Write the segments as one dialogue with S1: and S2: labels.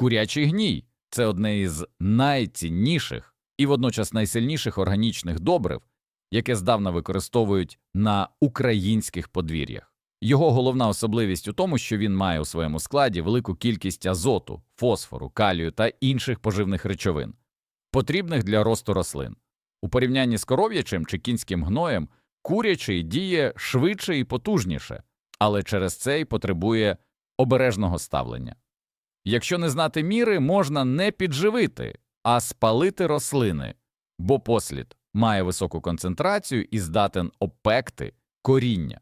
S1: Курячий гній це одне із найцінніших і водночас найсильніших органічних добрив, яке здавна використовують на українських подвір'ях. Його головна особливість у тому, що він має у своєму складі велику кількість азоту, фосфору, калію та інших поживних речовин, потрібних для росту рослин. У порівнянні з коров'ячим чи кінським гноєм курячий діє швидше і потужніше, але через це й потребує обережного ставлення. Якщо не знати міри, можна не підживити, а спалити рослини, бо послід має високу концентрацію і здатен опекти коріння.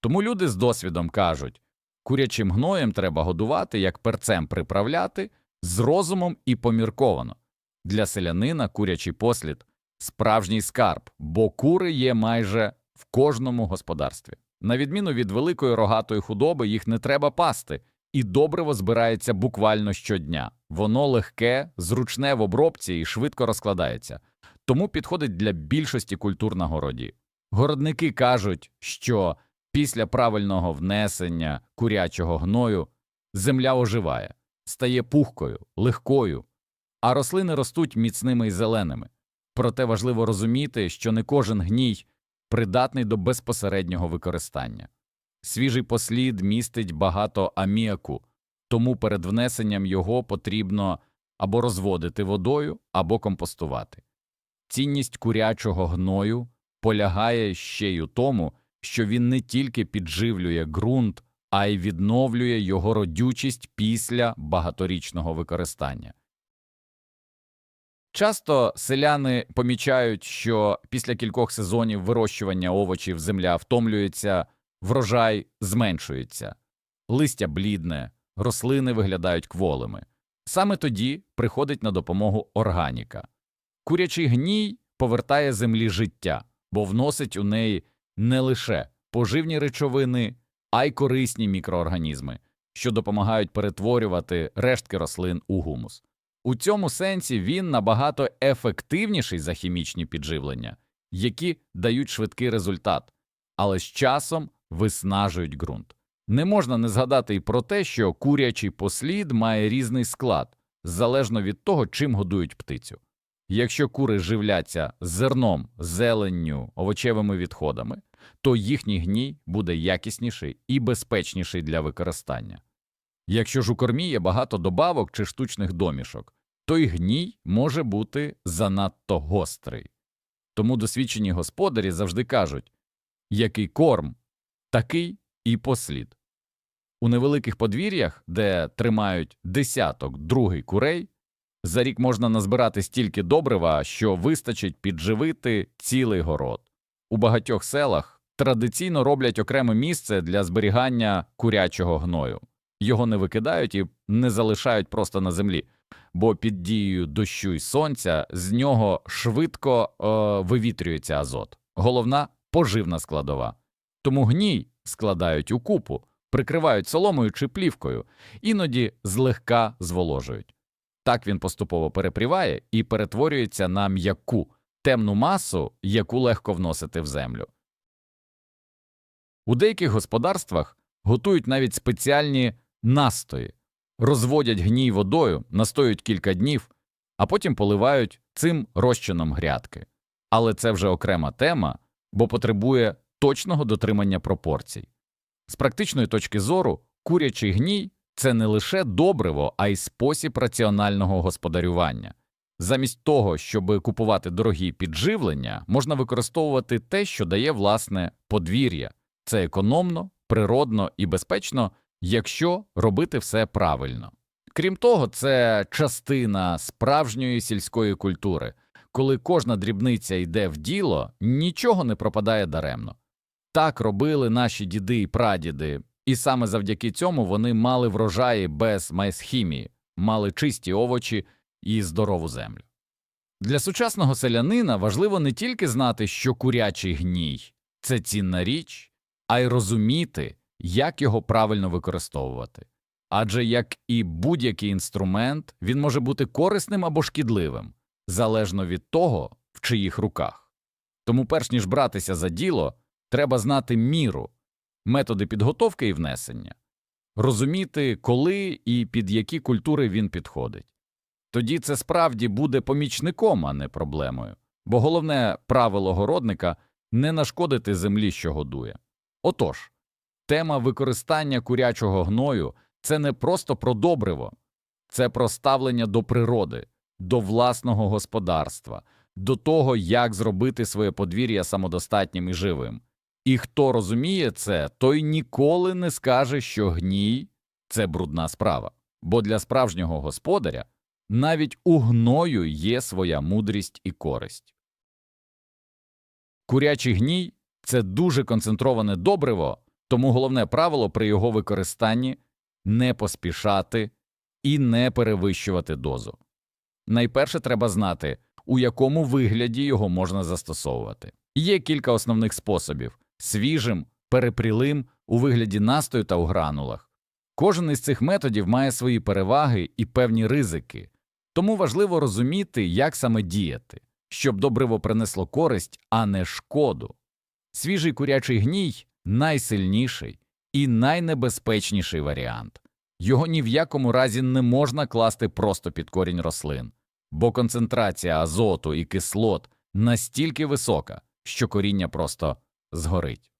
S1: Тому люди з досвідом кажуть, курячим гноєм треба годувати, як перцем приправляти, з розумом і помірковано. Для селянина курячий послід справжній скарб, бо кури є майже в кожному господарстві. На відміну від великої рогатої худоби, їх не треба пасти, і добриво збирається буквально щодня. Воно легке, зручне в обробці і швидко розкладається, тому підходить для більшості культур на городі. Городники кажуть, що після правильного внесення курячого гною земля оживає, стає пухкою, легкою, а рослини ростуть міцними і зеленими. Проте важливо розуміти, що не кожен гній придатний до безпосереднього використання. Свіжий послід містить багато аміаку, тому перед внесенням його потрібно або розводити водою, або компостувати. Цінність курячого гною полягає ще й у тому, що він не тільки підживлює ґрунт, а й відновлює його родючість після багаторічного використання. Часто селяни помічають, що після кількох сезонів вирощування овочів земля втомлюється, врожай зменшується, листя блідне, рослини виглядають кволими. Саме тоді приходить на допомогу органіка. Курячий гній повертає землі життя, бо вносить у неї не лише поживні речовини, а й корисні мікроорганізми, що допомагають перетворювати рештки рослин у гумус. У цьому сенсі він набагато ефективніший за хімічні підживлення, які дають швидкий результат, але з часом виснажують ґрунт. Не можна не згадати і про те, що курячий послід має різний склад, залежно від того, чим годують птицю. Якщо кури живляться зерном, зеленню, овочевими відходами, то їхній гній буде якісніший і безпечніший для використання. Якщо ж у кормі є багато добавок чи штучних домішок, то й гній може бути занадто гострий. Тому досвідчені господарі завжди кажуть який корм, такий і послід. У невеликих подвір'ях, де тримають десяток другий курей, за рік можна назбирати стільки добрива, що вистачить підживити цілий город. У багатьох селах традиційно роблять окреме місце для зберігання курячого гною. Його не викидають і не залишають просто на землі, бо під дією дощу й сонця з нього швидко е, вивітрюється азот, головна поживна складова. Тому гній складають у купу, прикривають соломою чи плівкою, іноді злегка зволожують. Так він поступово перепріває і перетворюється на м'яку, темну масу, яку легко вносити в землю. У деяких господарствах готують навіть спеціальні настої, розводять гній водою, настоюють кілька днів, а потім поливають цим розчином грядки. Але це вже окрема тема, бо потребує точного дотримання пропорцій. З практичної точки зору, курячий гній це не лише добриво, а й спосіб раціонального господарювання. Замість того, щоб купувати дорогі підживлення, можна використовувати те, що дає власне подвір'я. Це економно, природно і безпечно, якщо робити все правильно. Крім того, це частина справжньої сільської культури, коли кожна дрібниця йде в діло, нічого не пропадає даремно. Так робили наші діди і прадіди, і саме завдяки цьому вони мали врожаї без майсхімії, мали чисті овочі і здорову землю. Для сучасного селянина важливо не тільки знати, що курячий гній це цінна річ, а й розуміти, як його правильно використовувати. Адже як і будь-який інструмент, він може бути корисним або шкідливим, залежно від того, в чиїх руках. Тому, перш ніж братися за діло, треба знати міру, методи підготовки і внесення. розуміти, коли і під які культури він підходить. Тоді це справді буде помічником, а не проблемою. Бо головне правило городника не нашкодити землі, що годує. Отож, тема використання курячого гною це не просто про добриво, це про ставлення до природи, до власного господарства, до того, як зробити своє подвір'я самодостатнім і живим. І хто розуміє це, той ніколи не скаже, що гній це брудна справа. Бо для справжнього господаря навіть у гною є своя мудрість і користь. Курячий гній це дуже концентроване добриво, тому головне правило при його використанні не поспішати і не перевищувати дозу. Найперше треба знати, у якому вигляді його можна застосовувати. Є кілька основних способів свіжим, перепрілим, у вигляді настою та у гранулах. Кожен із цих методів має свої переваги і певні ризики, тому важливо розуміти, як саме діяти, щоб добриво принесло користь, а не шкоду. Свіжий курячий гній найсильніший і найнебезпечніший варіант. Його ні в якому разі не можна класти просто під корінь рослин, бо концентрація азоту і кислот настільки висока, що коріння просто згорить.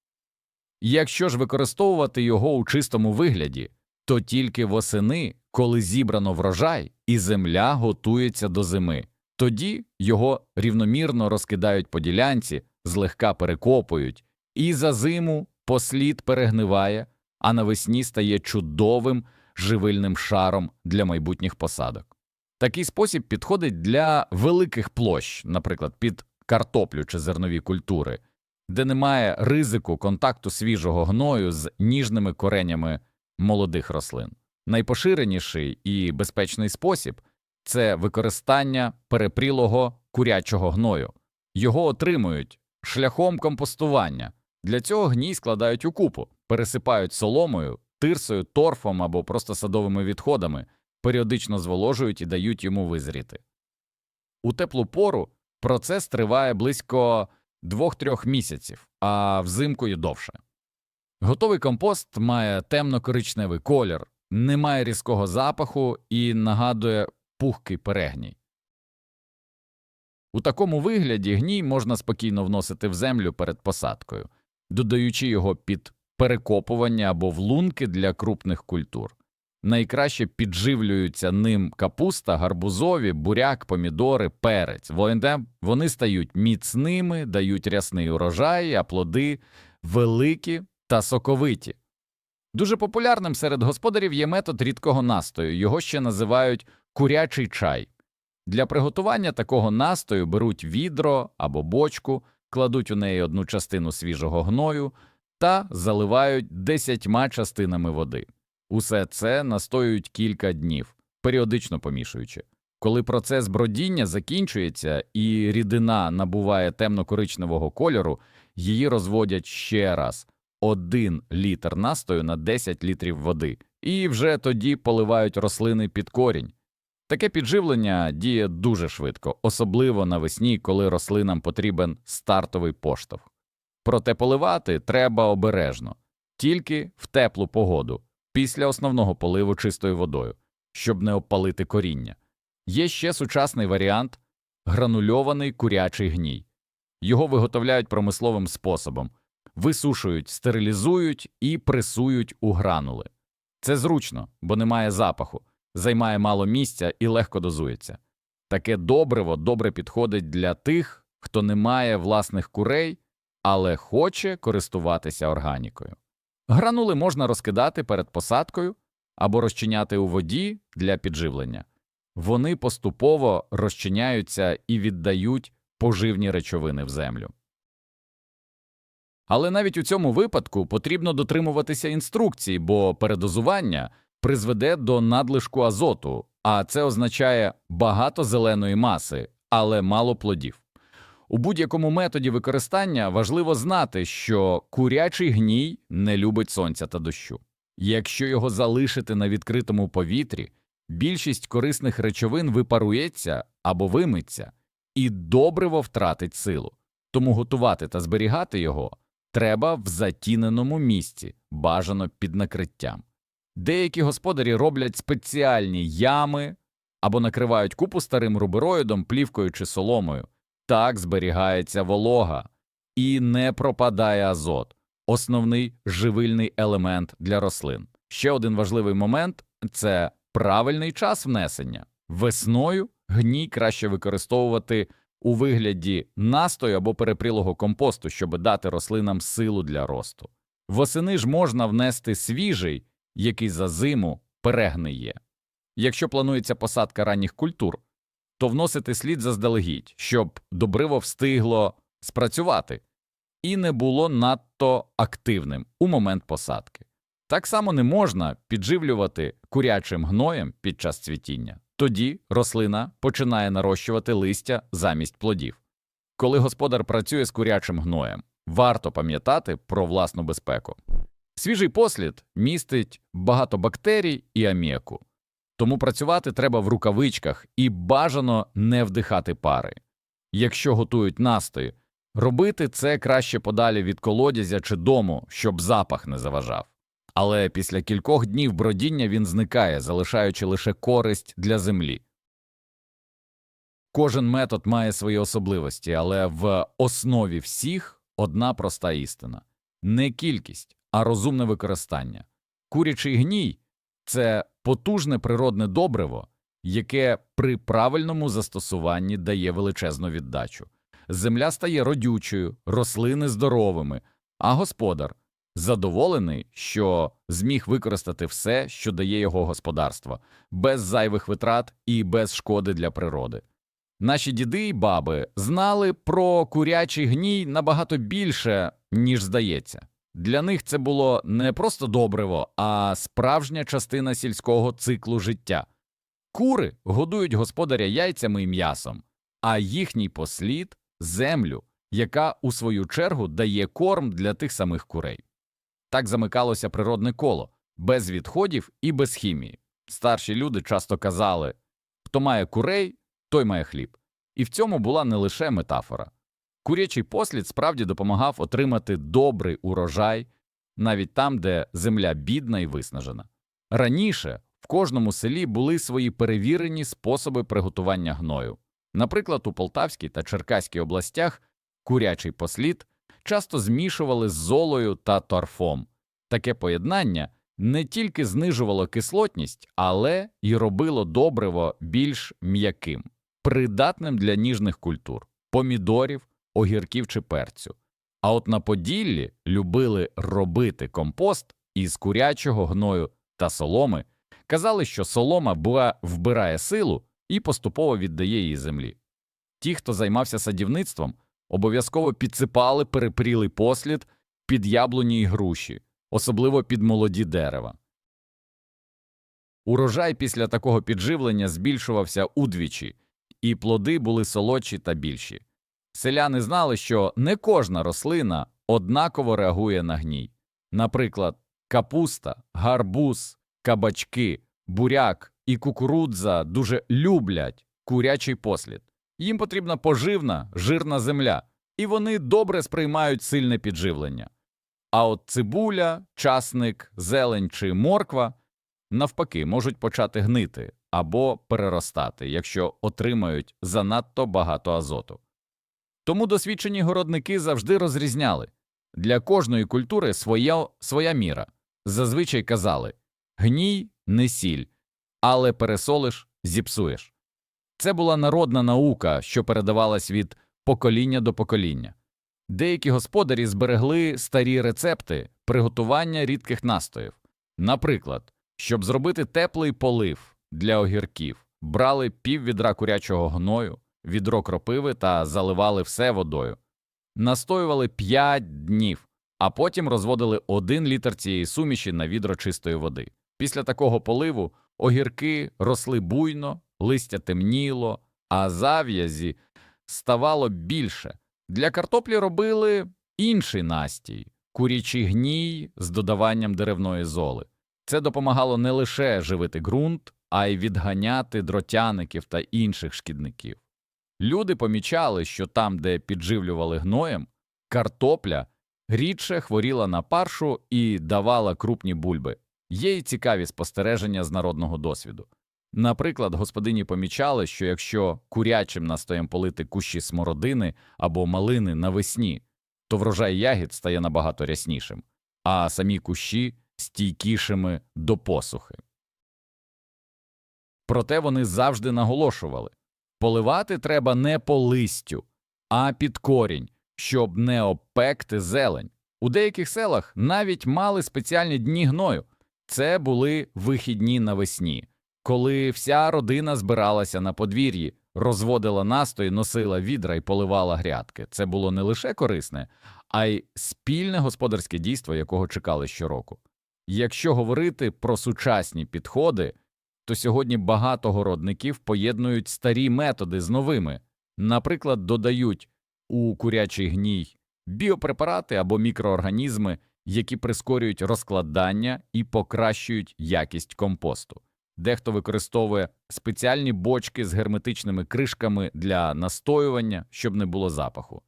S1: Якщо ж використовувати його у чистому вигляді, то тільки восени, коли зібрано врожай і земля готується до зими, тоді його рівномірно розкидають по ділянці, злегка перекопують, і за зиму послід перегниває, а навесні стає чудовим живильним шаром для майбутніх посадок. Такий спосіб підходить для великих площ, наприклад, під картоплю чи зернові культури, де немає ризику контакту свіжого гною з ніжними коренями молодих рослин. Найпоширеніший і безпечний спосіб це використання перепрілого курячого гною. Його отримують шляхом компостування. Для цього гній складають у купу, пересипають соломою, тирсою, торфом або просто садовими відходами, періодично зволожують і дають йому визріти. У теплу пору процес триває близько 2-3 місяців, а взимку й довше. Готовий компост має темно-коричневий колір, не має різкого запаху і нагадує пухкий перегній. У такому вигляді гній можна спокійно вносити в землю перед посадкою, додаючи його під перекопування або в лунки для крупних культур. Найкраще підживлюються ним капуста, гарбузові, буряк, помідори, перець. Вони стають міцними, дають рясний урожай, а плоди великі та соковиті. Дуже популярним серед господарів є метод рідкого настою, його ще називають курячий чай. Для приготування такого настою беруть відро або бочку, кладуть у неї одну частину свіжого гною та заливають десятьма частинами води. Усе це настоюють кілька днів, періодично помішуючи. Коли процес бродіння закінчується і рідина набуває темно-коричневого кольору, її розводять ще раз один літр настою на 10 літрів води, і вже тоді поливають рослини під корінь. Таке підживлення діє дуже швидко, особливо навесні, коли рослинам потрібен стартовий поштовх. Проте поливати треба обережно, тільки в теплу погоду, після основного поливу чистою водою, щоб не обпалити коріння. Є ще сучасний варіант гранульований курячий гній. Його виготовляють промисловим способом, висушують, стерилізують і пресують у гранули. Це зручно, бо немає запаху, займає мало місця і легко дозується. Таке добриво добре підходить для тих, хто не має власних курей, але хоче користуватися органікою. Гранули можна розкидати перед посадкою або розчиняти у воді для підживлення. Вони поступово розчиняються і віддають поживні речовини в землю. Але навіть у цьому випадку потрібно дотримуватися інструкцій, бо передозування призведе до надлишку азоту, а це означає багато зеленої маси, але мало плодів. У будь-якому методі використання важливо знати, що курячий гній не любить сонця та дощу. Якщо його залишити на відкритому повітрі, більшість корисних речовин випарується або вимиться, і добриво втратить силу. Тому готувати та зберігати його треба в затіненому місці, бажано під накриттям. Деякі господарі роблять спеціальні ями або накривають купу старим рубероїдом, плівкою чи соломою. Так зберігається волога і не пропадає азот основний живильний елемент для рослин. Ще один важливий момент це правильний час внесення. Весною гній краще використовувати у вигляді настою або перепрілого компосту, щоб дати рослинам силу для росту. Восени ж можна внести свіжий, який за зиму перегниє. Якщо планується посадка ранніх культур, то вносити слід заздалегідь, щоб добриво встигло спрацювати і не було надто активним у момент посадки. Так само не можна підживлювати курячим гноєм під час цвітіння. Тоді рослина починає нарощувати листя замість плодів. Коли господар працює з курячим гноєм, варто пам'ятати про власну безпеку. Свіжий послід містить багато бактерій і аміаку, тому працювати треба в рукавичках і бажано не вдихати пари. Якщо готують настої, робити це краще подалі від колодязя чи дому, щоб запах не заважав. Але після кількох днів бродіння він зникає, залишаючи лише користь для землі. Кожен метод має свої особливості, але в основі всіх одна проста істина не кількість, а розумне використання. Курячий гній це потужне природне добриво, яке при правильному застосуванні дає величезну віддачу. Земля стає родючою, рослини здоровими, а господар задоволений, що зміг використати все, що дає його господарство, без зайвих витрат і без шкоди для природи. Наші діди й баби знали про курячий гній набагато більше, ніж здається. Для них це було не просто добриво, а справжня частина сільського циклу життя. Кури годують господаря яйцями і м'ясом, а їхній послід землю, яка у свою чергу дає корм для тих самих курей. Так замикалося природне коло, без відходів і без хімії. Старші люди часто казали хто має курей, той має хліб. І в цьому була не лише метафора. Курячий послід справді допомагав отримати добрий урожай навіть там, де земля бідна і виснажена. Раніше в кожному селі були свої перевірені способи приготування гною. Наприклад, у Полтавській та Черкаській областях курячий послід часто змішували з золою та торфом. Таке поєднання не тільки знижувало кислотність, але й робило добриво більш м'яким, придатним для ніжних культур помідорів, огірків чи перцю. А от на Поділлі любили робити компост із курячого гною та соломи, казали, що солома була вбирає силу і поступово віддає її землі. Ті, хто займався садівництвом, обов'язково підсипали перепрілий послід під яблуні й груші, особливо під молоді дерева. Урожай після такого підживлення збільшувався удвічі, і плоди були солодші та більші. Селяни знали, що не кожна рослина однаково реагує на гній. Наприклад, капуста, гарбуз, кабачки, буряк і кукурудза дуже люблять курячий послід. Їм потрібна поживна, жирна земля, і вони добре сприймають сильне підживлення. А от цибуля, часник, зелень чи морква навпаки можуть почати гнити або переростати, якщо отримають занадто багато азоту. Тому досвідчені городники завжди розрізняли для кожної культури своя, своя міра. Зазвичай казали гній не сіль, але пересолиш зіпсуєш. Це була народна наука, що передавалась від покоління до покоління. Деякі господарі зберегли старі рецепти приготування рідких настоїв. Наприклад, щоб зробити теплий полив для огірків, брали пів відра курячого гною, відро кропиви та заливали все водою, настоювали 5 днів, а потім розводили один літр цієї суміші на відро чистої води. Після такого поливу огірки росли буйно, листя темніло, а зав'язі ставало більше. Для картоплі робили інший настій курячий гній з додаванням деревної золи. Це допомагало не лише живити ґрунт, а й відганяти дротяників та інших шкідників. Люди помічали, що там, де підживлювали гноєм, картопля рідше хворіла на паршу і давала крупні бульби. Є й цікаві спостереження з народного досвіду. Наприклад, господині помічали, що якщо курячим настоєм полити кущі смородини або малини навесні, то врожай ягід стає набагато ряснішим, а самі кущі стійкішими до посухи. Проте вони завжди наголошували поливати треба не по листю, а під корінь, щоб не обпекти зелень. У деяких селах навіть мали спеціальні дні гною. Це були вихідні навесні, коли вся родина збиралася на подвір'ї, розводила настой, носила відра і поливала грядки. Це було не лише корисне, а й спільне господарське дійство, якого чекали щороку. Якщо говорити про сучасні підходи, то сьогодні багато городників поєднують старі методи з новими, наприклад, додають у курячий гній біопрепарати або мікроорганізми, які прискорюють розкладання і покращують якість компосту. Дехто використовує спеціальні бочки з герметичними кришками для настоювання, щоб не було запаху.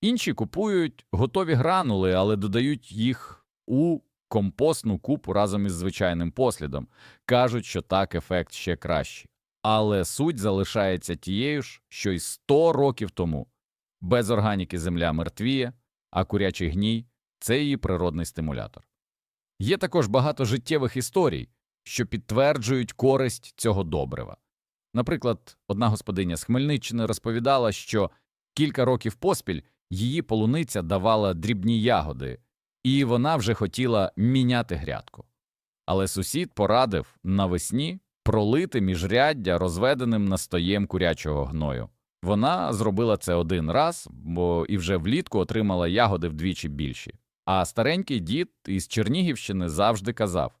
S1: Інші купують готові гранули, але додають їх у компостну купу разом із звичайним послідом. Кажуть, що так ефект ще кращий. Але суть залишається тією ж, що й 100 років тому. Без органіки земля мертвіє, а курячий гній це її природний стимулятор. Є також багато життєвих історій, що підтверджують користь цього добрива. Наприклад, одна господиня з Хмельниччини розповідала, що кілька років поспіль її полуниця давала дрібні ягоди, і вона вже хотіла міняти грядку. Але сусід порадив навесні пролити міжряддя розведеним настоєм курячого гною. Вона зробила це один раз, бо і вже влітку отримала ягоди вдвічі більші. А старенький дід із Чернігівщини завжди казав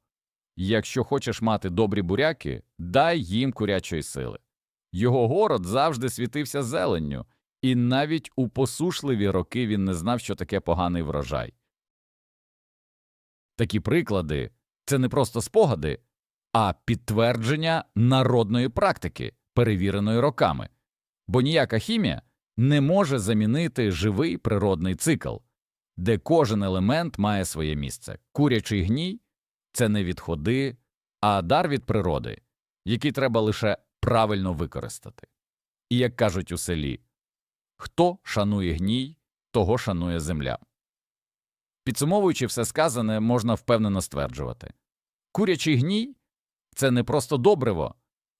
S1: якщо хочеш мати добрі буряки, дай їм курячої сили. Його город завжди світився зеленню, і навіть у посушливі роки він не знав, що таке поганий врожай. Такі приклади це не просто спогади, а підтвердження народної практики, перевіреної роками. Бо ніяка хімія не може замінити живий природний цикл, де кожен елемент має своє місце. Курячий гній це не відходи, а дар від природи, який треба лише правильно використати. І як кажуть у селі хто шанує гній, того шанує земля. Підсумовуючи все сказане, можна впевнено стверджувати курячий гній це не просто добриво,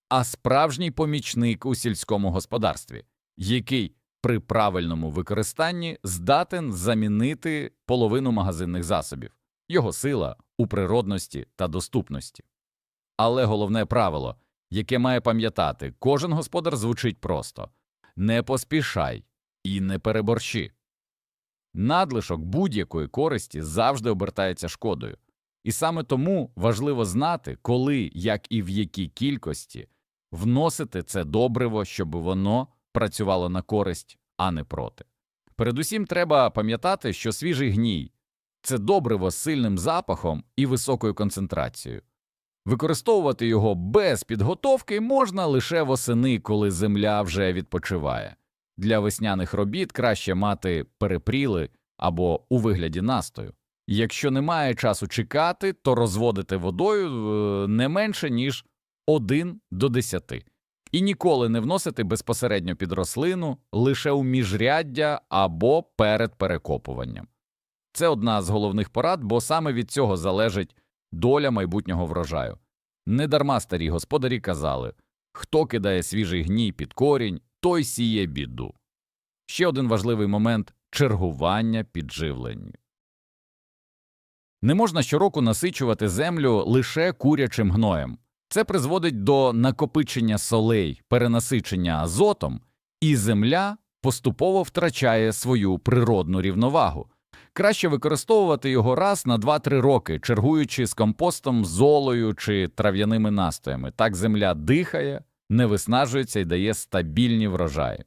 S1: а справжній помічник у сільському господарстві, який при правильному використанні здатен замінити половину магазинних засобів, його сила у природності та доступності. Але головне правило, яке має пам'ятати, кожен господар звучить просто не поспішай і не переборщи. Надлишок будь-якої користі завжди обертається шкодою, і саме тому важливо знати, коли, як і в якій кількості вносити це добриво, щоб воно працювало на користь, а не проти. Передусім треба пам'ятати, що свіжий гній це добриво з сильним запахом і високою концентрацією. Використовувати його без підготовки можна лише восени, коли земля вже відпочиває. Для весняних робіт краще мати перепріли або у вигляді настою. Якщо немає часу чекати, то розводити водою е, не менше, ніж 1 до 10. І ніколи не вносити безпосередньо під рослину лише у міжряддя або перед перекопуванням. Це одна з головних порад, бо саме від цього залежить доля майбутнього врожаю. Недарма старі господарі казали хто кидає свіжий гній під корінь, той сіє біду. Ще один важливий момент чергування підживлення. Не можна щороку насичувати землю лише курячим гноєм. Це призводить до накопичення солей, перенасичення азотом, і земля поступово втрачає свою природну рівновагу. Краще використовувати його раз на 2-3 роки, чергуючи з компостом, золою чи трав'яними настоями. Так земля дихає, не виснажується і дає стабільні врожаї.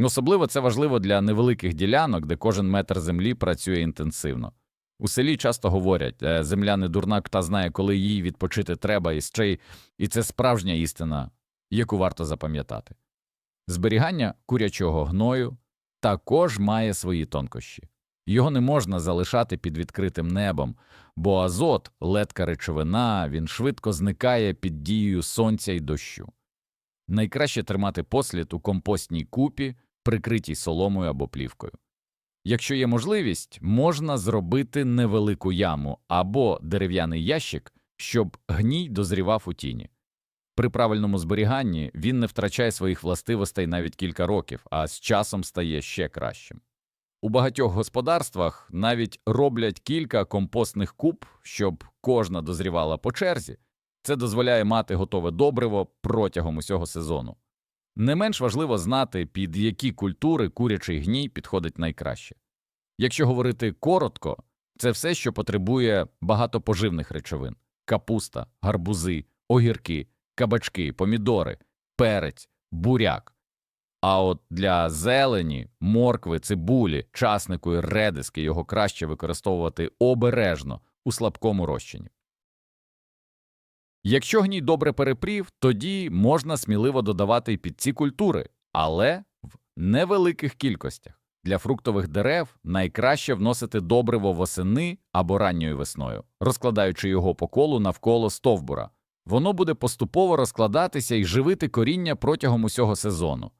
S1: Особливо це важливо для невеликих ділянок, де кожен метр землі працює інтенсивно. У селі часто говорять «Е, земля не дурна, та знає, коли їй відпочити треба і ще й і це справжня істина, яку варто запам'ятати. Зберігання курячого гною також має свої тонкощі. Його не можна залишати під відкритим небом, бо азот ледка речовина, він швидко зникає під дією сонця і дощу. Найкраще тримати послід у компостній купі, прикритій соломою або плівкою. Якщо є можливість, можна зробити невелику яму або дерев'яний ящик, щоб гній дозрівав у тіні. При правильному зберіганні він не втрачає своїх властивостей навіть кілька років, а з часом стає ще кращим. У багатьох господарствах навіть роблять кілька компостних куб, щоб кожна дозрівала по черзі. Це дозволяє мати готове добриво протягом усього сезону. Не менш важливо знати, під які культури курячий гній підходить найкраще. Якщо говорити коротко, це все, що потребує багато поживних речовин капуста, гарбузи, огірки, кабачки, помідори, перець, буряк. А от для зелені, моркви, цибулі, часнику і редиски його краще використовувати обережно у слабкому розчині. Якщо гній добре перепрів, тоді можна сміливо додавати під ці культури, але в невеликих кількостях. Для фруктових дерев найкраще вносити добриво восени або ранньою весною, розкладаючи його по колу навколо стовбура. Воно буде поступово розкладатися і живити коріння протягом усього сезону.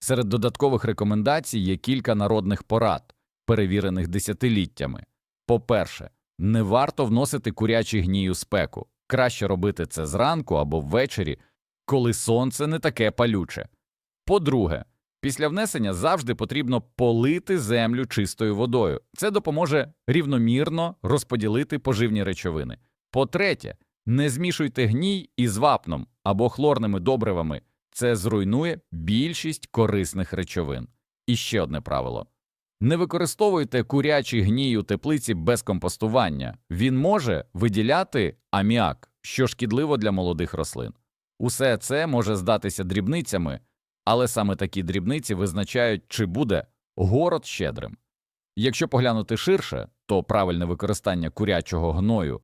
S1: Серед додаткових рекомендацій є кілька народних порад, перевірених десятиліттями. По-перше, не варто вносити курячий гній у спеку. Краще робити це зранку або ввечері, коли сонце не таке палюче. По-друге, після внесення завжди потрібно полити землю чистою водою. Це допоможе рівномірно розподілити поживні речовини. По-третє, не змішуйте гній із вапном або хлорними добривами. Це зруйнує більшість корисних речовин. І ще одне правило. Не використовуйте курячий гній у теплиці без компостування. Він може виділяти аміак, що шкідливо для молодих рослин. Усе це може здатися дрібницями, але саме такі дрібниці визначають, чи буде город щедрим. Якщо поглянути ширше, то правильне використання курячого гною